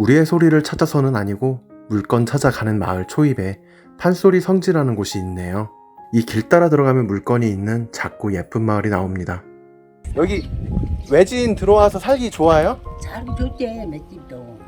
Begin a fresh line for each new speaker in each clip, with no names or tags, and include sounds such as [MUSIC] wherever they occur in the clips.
우리의 소리를 찾아서는 아니고 물건 찾아가는 마을 초입에 판소리 성지라는 곳이 있네요. 이 길 따라 들어가면 물건이 있는 작고 예쁜 마을이 나옵니다. 여기 외지인 들어와서 살기 좋아요?
잘 좋대 맷집도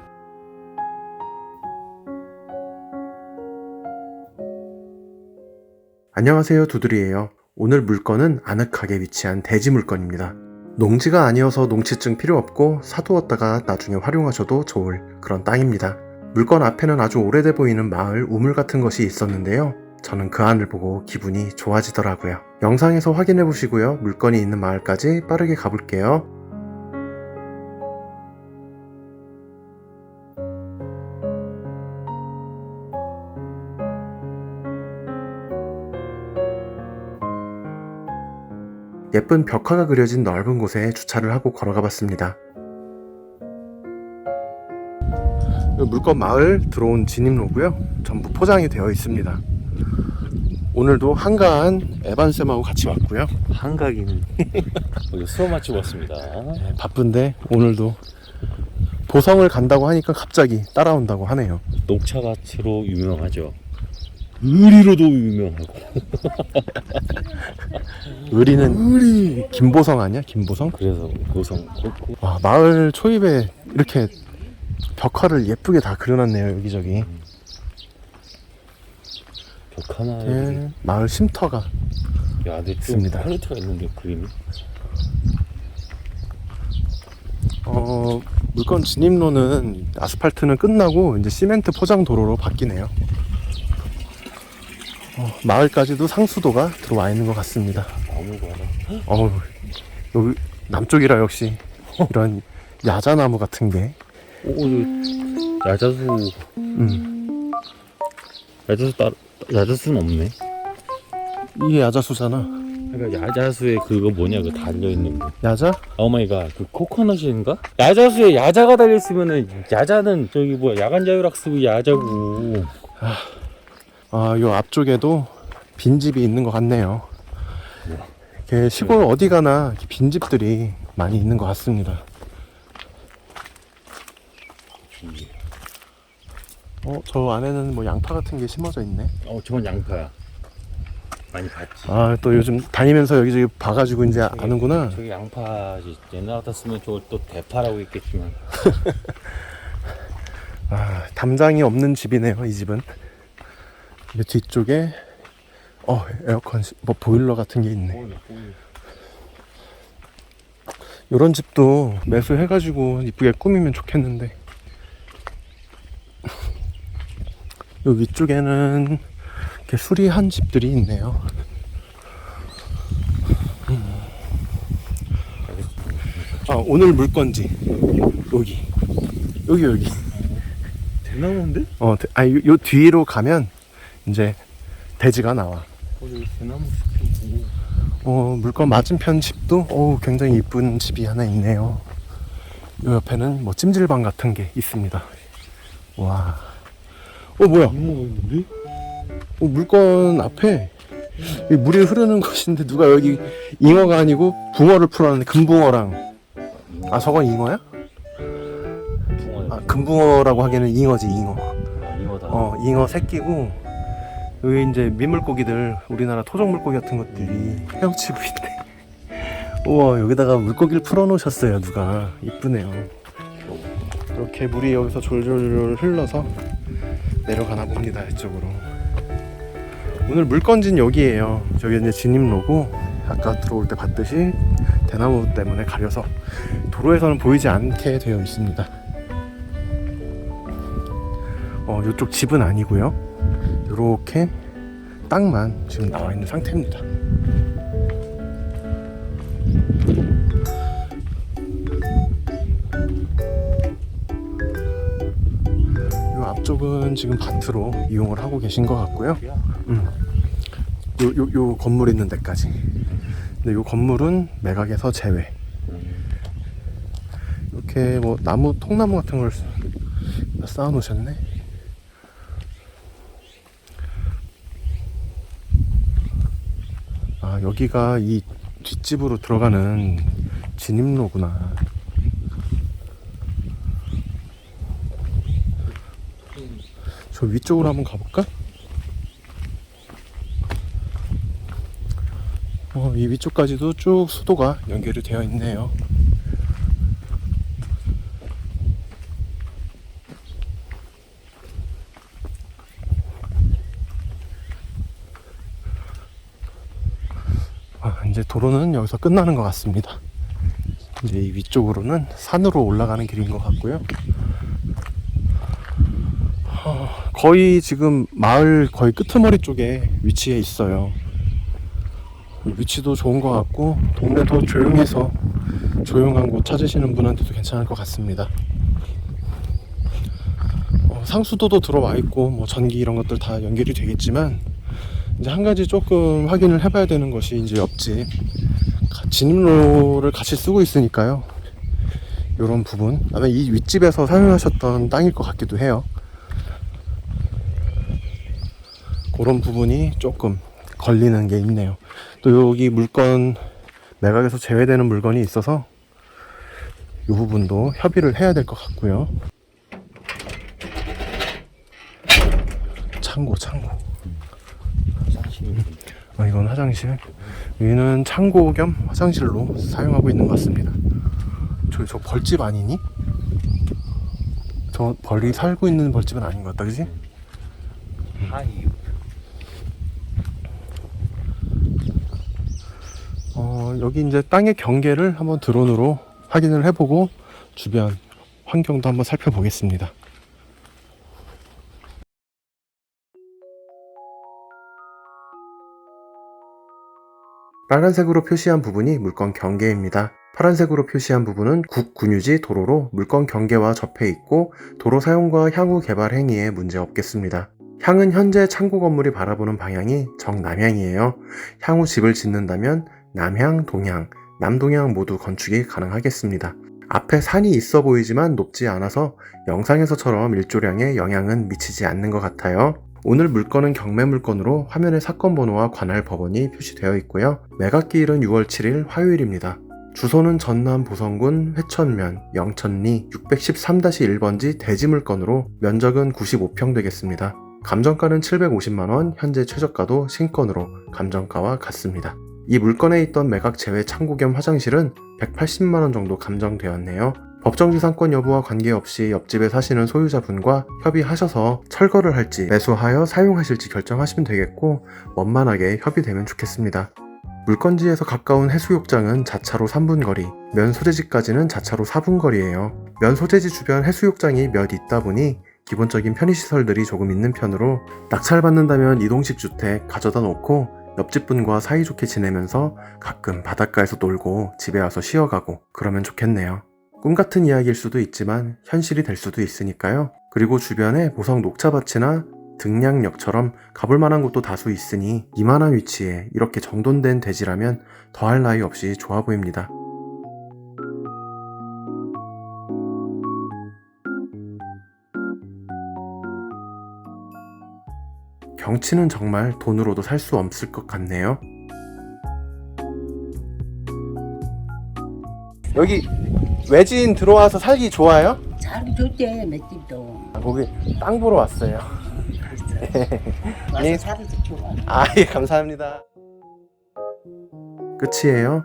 안녕하세요 두드리예요. 오늘 물건은 아늑하게 위치한 대지 물건입니다. 농지가 아니어서 농치증 필요 없고 사두었다가 나중에 활용하셔도 좋을 그런 땅입니다. 물건 앞에는 아주 오래돼 보이는 마을 우물 같은 것이 있었는데요. 저는 그 안을 보고 기분이 좋아지더라고요. 영상에서 확인해 보시고요. 물건이 있는 마을까지 빠르게 가볼게요. 예쁜 벽화가 그려진 넓은 곳에 주차를 하고 걸어가 봤습니다. 물건 마을 들어온 진입로고요. 전부 포장이 되어 있습니다. 오늘도 한가한 에반쌤하고 같이 왔고요.
한각인 여기 수업 마치고 왔습니다.
네, 바쁜데 오늘도 보성을 간다고 하니까 갑자기 따라온다고 하네요.
녹차밭으로 유명하죠. 의리로도 유명하고. [LAUGHS]
의리는 의리 김보성 아니야? 김보성?
그래서 고성 꽂고
와 마을 초입에 이렇게 벽화를 예쁘게 다 그려놨네요 여기저기.
벽 하나에
예, 마을 쉼터가
야, 근데 좀
있습니다.
퀄리티가 있는데 그림이.
어, 물건 진입로는 아스팔트는 끝나고 이제 시멘트 포장 도로로 바뀌네요. 어, 마을까지도 상수도가 들어와 있는 것 같습니다.
나무 봐라.
어우, 여기 남쪽이라 역시 이런 야자나무 같은 게,
오, 이거 야자수
음,
야자수 따 야자수는 없네.
이게 야자수잖아.
그러니까 야자수에 그거 뭐냐 그 달려 있는 거.
야자?
오 마이 갓. 그 코코넛인가? 야자수에 야자가 달려 있으면은 야자는 저기 뭐야 야간 자율학습이 야자고.
아, 요 앞쪽에도 빈집이 있는 것 같네요. 이렇게 시골 어디 가나 빈집들이 많이 있는 것 같습니다. 어, 저 안에는 뭐 양파 같은 게 심어져 있네.
어, 저건 양파야. 많이 봤지.
아, 또 요즘 다니면서 여기저기 봐가지고 이제 아는구나.
저기 양파지. 옛날 같았으면 저걸 또 대파라고 했겠지만. [LAUGHS]
아, 담장이 없는 집이네요, 이 집은. 근데 뒤쪽에, 어, 에어컨, 시- 뭐, 보일러 같은 게 있네. 요런 집도 매수해가지고 이쁘게 꾸미면 좋겠는데. 요 위쪽에는 이렇게 수리한 집들이 있네요. 음. 아, 오늘 물건지. 여기. 여기, 여기.
대나무인데?
어, 대- 아니, 요, 요 뒤로 가면 이제 대지가 나와.
어, 대나무.
어, 물건 맞은편 집도 어, 굉장히 이쁜 집이 하나 있네요. 요 옆에는 뭐 찜질방 같은 게 있습니다. 와. 어, 뭐야?
이모가 있는데?
어, 물건 앞에 이 물이 흐르는 것인데 누가 여기 잉어가 아니고 붕어를 풀어놨네. 금붕어랑. 아, 저건 잉어야?
붕어야.
아, 금붕어라고 하기에는 잉어지, 잉어.
잉어다.
어, 잉어 새끼고 여기 이제 민물고기들 우리나라 토종 물고기 같은 것들이 헤엄치고 있네. 우와 여기다가 물고기를 풀어놓으셨어요 누가 이쁘네요. 이렇게 물이 여기서 졸졸졸 흘러서 내려가나 봅니다 이쪽으로. 오늘 물건진 여기에요. 저기 이제 진입로고 아까 들어올 때 봤듯이 대나무 때문에 가려서 도로에서는 보이지 않게 되어 있습니다. 어, 이쪽 집은 아니고요. 이렇게 땅만 지금 나와 있는 상태입니다. 이 앞쪽은 지금 밭으로 이용을 하고 계신 것 같고요. 음. 요, 요, 요 건물 있는 데까지. 근데 요 건물은 매각에서 제외. 이렇게 뭐 나무, 통나무 같은 걸 쌓아 놓으셨네. 여기가 이 뒷집으로 들어가는 진입로구나. 저 위쪽으로 한번 가볼까? 어, 이 위쪽까지도 쭉 수도가 연결이 되어 있네요. 아, 이제 도로는 여기서 끝나는 것 같습니다. 이제 이 위쪽으로는 산으로 올라가는 길인 것 같고요. 어, 거의 지금 마을 거의 끄트머리 쪽에 위치해 있어요. 위치도 좋은 것 같고 동네도 조용해서 조용한 곳 찾으시는 분한테도 괜찮을 것 같습니다. 어, 상수도도 들어와 있고 뭐 전기 이런 것들 다 연결이 되겠지만 이제 한 가지 조금 확인을 해봐야 되는 것이 이제 옆집 가- 진입로를 같이 쓰고 있으니까요. 이런 부분 아마 이 윗집에서 사용하셨던 땅일 것 같기도 해요. 그런 부분이 조금 걸리는 게 있네요. 또 여기 물건 매각에서 제외되는 물건이 있어서 이 부분도 협의를 해야 될 것 같고요. 창고, 창고. 아, 이건 화장실. 여기는 창고 겸 화장실로 사용하고 있는 것 같습니다. 저, 저 벌집 아니니? 저 벌이 살고 있는 벌집은 아닌 것 같다, 그지?
하이.
어, 여기 이제 땅의 경계를 한번 드론으로 확인을 해보고 주변 환경도 한번 살펴보겠습니다. 빨간색으로 표시한 부분이 물건 경계입니다. 파란색으로 표시한 부분은 국군유지 도로로 물건 경계와 접해 있고 도로 사용과 향후 개발 행위에 문제 없겠습니다. 향은 현재 창고 건물이 바라보는 방향이 정남향이에요. 향후 집을 짓는다면 남향, 동향, 남동향 모두 건축이 가능하겠습니다. 앞에 산이 있어 보이지만 높지 않아서 영상에서처럼 일조량에 영향은 미치지 않는 것 같아요. 오늘 물건은 경매 물건으로 화면에 사건 번호와 관할 법원이 표시되어 있고요. 매각기일은 6월 7일 화요일입니다. 주소는 전남 보성군 회천면 영천리 613-1번지 대지 물건으로 면적은 95평 되겠습니다. 감정가는 750만원, 현재 최저가도 신건으로 감정가와 같습니다. 이 물건에 있던 매각 제외 창고 겸 화장실은 180만원 정도 감정되었네요. 법정지상권 여부와 관계없이 옆집에 사시는 소유자분과 협의하셔서 철거를 할지 매수하여 사용하실지 결정하시면 되겠고 원만하게 협의되면 좋겠습니다. 물건지에서 가까운 해수욕장은 자차로 3분 거리, 면 소재지까지는 자차로 4분 거리예요. 면 소재지 주변 해수욕장이 몇 있다 보니 기본적인 편의시설들이 조금 있는 편으로 낙찰받는다면 이동식 주택 가져다 놓고 옆집 분과 사이좋게 지내면서 가끔 바닷가에서 놀고 집에 와서 쉬어가고 그러면 좋겠네요. 꿈 같은 이야기일 수도 있지만 현실이 될 수도 있으니까요. 그리고 주변에 보성 녹차밭이나 등량역처럼 가볼 만한 곳도 다수 있으니 이만한 위치에 이렇게 정돈된 대지라면 더할 나위 없이 좋아 보입니다. 경치는 정말 돈으로도 살 수 없을 것 같네요. 여기 외지인 들어와서 살기 좋아요?
살기 좋지 맷집도
거기 땅 보러 왔어요. [LAUGHS]
와서
예.
살기 좋아
아, 예, 감사합니다. 끝이에요.